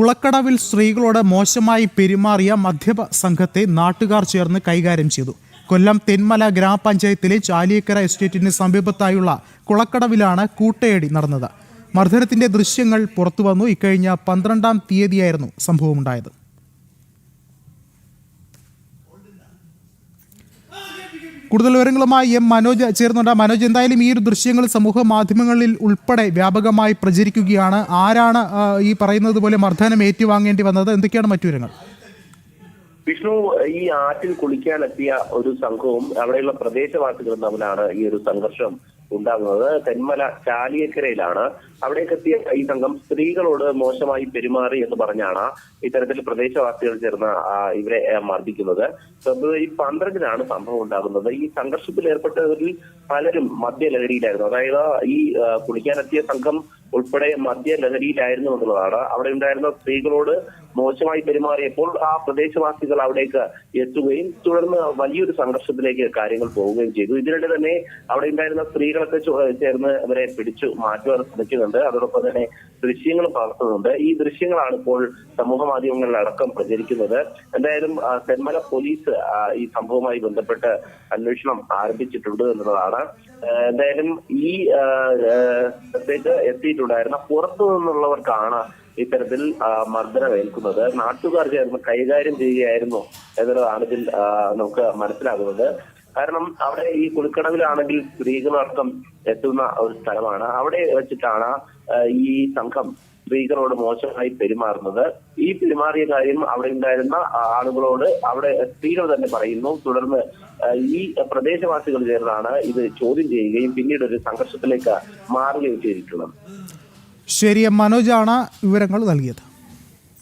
കുളക്കടവിൽ സ്ത്രീകളോട് മോശമായി പെരുമാറിയ മദ്യപ സംഘത്തെ നാട്ടുകാർ ചേർന്ന് കൈകാര്യം ചെയ്തു. കൊല്ലം തെന്മല ഗ്രാമപഞ്ചായത്തിലെ ചാലിയക്കര എസ്റ്റേറ്റിന് സമീപത്തായുള്ള കുളക്കടവിലാണ് കൂട്ടയടി നടന്നത്. മർദ്ദനത്തിന്റെ ദൃശ്യങ്ങൾ പുറത്തുവന്നു. ഇക്കഴിഞ്ഞ പന്ത്രണ്ടാം തീയതിയായിരുന്നു സംഭവമുണ്ടായത്. കൂടുതൽ വിവരങ്ങളുമായി എം മനോജ് ചേർന്നുണ്ട് മനോജ് എന്തായാലും ഈ ഒരു ദൃശ്യങ്ങൾ സമൂഹ മാധ്യമങ്ങളിൽ ഉൾപ്പെടെ വ്യാപകമായി പ്രചരിക്കുകയാണ്. ആരാണ് ഈ പറയുന്നത് പോലെ മർദ്ദനം ഏറ്റുവാങ്ങേണ്ടി വന്നത്? എന്തൊക്കെയാണ് മറ്റു വിവരങ്ങൾ? വിഷ്ണു ഈ ആറ്റിൽ കുളിക്കാനെത്തിയ ഒരു സംഘവും അവിടെയുള്ള പ്രദേശവാസികളും തമ്മിലാണ് ഈ ഒരു സംഘർഷം ഉണ്ടാകുന്നത്. തെന്മല ചാലിയക്കരയിലാണ്. അവിടേക്ക് എത്തിയ ഈ സംഘം സ്ത്രീകളോട് മോശമായി പെരുമാറി എന്ന് പറഞ്ഞാണ് ഇത്തരത്തിൽ പ്രദേശവാസികൾ ചേർന്ന് ഇവരെ മർദ്ദിക്കുന്നത്. ഫെബ്രുവരി പന്ത്രണ്ടിനാണ് സംഭവം ഉണ്ടാകുന്നത്. ഈ സംഘർഷത്തിൽ ഏർപ്പെട്ടവരിൽ പലരും മദ്യലഹരിയിലായിരുന്നു അതായത് ഈ കുളിക്കാനെത്തിയ സംഘം ഉൾപ്പെടെ മദ്യലഹരിയിലായിരുന്നു എന്നുള്ളതാണ്. അവിടെ ഉണ്ടായിരുന്ന സ്ത്രീകളോട് മോശമായി പെരുമാറിയപ്പോൾ ആ പ്രദേശവാസികൾ അവിടേക്ക് എത്തുകയും തുടർന്ന് വലിയൊരു സംഘർഷത്തിലേക്ക് കാര്യങ്ങൾ പോവുകയും ചെയ്തു. ഇതിനിടെ തന്നെ അവിടെ ഉണ്ടായിരുന്ന സ്ത്രീകളൊക്കെ ചോ- ചേർന്ന് അവരെ പിടിച്ചു മാറ്റുവാൻ ശ്രമിക്കുന്നുണ്ട്. അതോടൊപ്പം തന്നെ ദൃശ്യങ്ങൾ പകർത്തുന്നുണ്ട് ഈ ദൃശ്യങ്ങളാണ് ഇപ്പോൾ സമൂഹ മാധ്യമങ്ങളിലടക്കം പ്രചരിക്കുന്നത്. എന്തായാലും തെന്മല പോലീസ് ഈ സംഭവവുമായി ബന്ധപ്പെട്ട് അന്വേഷണം ആരംഭിച്ചിട്ടുണ്ട് എന്നുള്ളതാണ്. എന്തായാലും ഈ സ്ഥലത്തേക്ക് എത്തിയിട്ടുണ്ടായിരുന്ന പുറത്തു നിന്നുള്ളവർക്കാണ് ഇത്തരത്തിൽ മർദ്ദനം ഏൽക്കുന്നത് നാട്ടുകാർ ചേർന്ന് കൈകാര്യം ചെയ്യുകയായിരുന്നു എന്നുള്ളതാണ് ഇതിൽ നമുക്ക് മനസ്സിലാകുന്നത്. കാരണം അവിടെ ഈ കുളിക്കടവിലാണെങ്കിൽ സ്ത്രീകളടക്കം എത്തുന്ന ഒരു സ്ഥലമാണ്. അവിടെ വെച്ചിട്ടാണ് ഈ സംഘം സ്ത്രീകളോട് മോശമായി പെരുമാറുന്നത്. ഈ പെരുമാറിയ കാര്യം അവിടെ ഉണ്ടായിരുന്ന ആളുകളോട് അവിടെ സ്ത്രീകൾ തന്നെ പറയുന്നു. തുടർന്ന് ഈ പ്രദേശവാസികൾ ചേർന്നാണ് ഇത് ചോദ്യം ചെയ്യുകയും പിന്നീട് ഒരു സംഘർഷത്തിലേക്ക് മാറുകയും ചെയ്തിട്ടുള്ളത്. ശരി മനോജാണ് വിവരങ്ങൾ നൽകിയത്.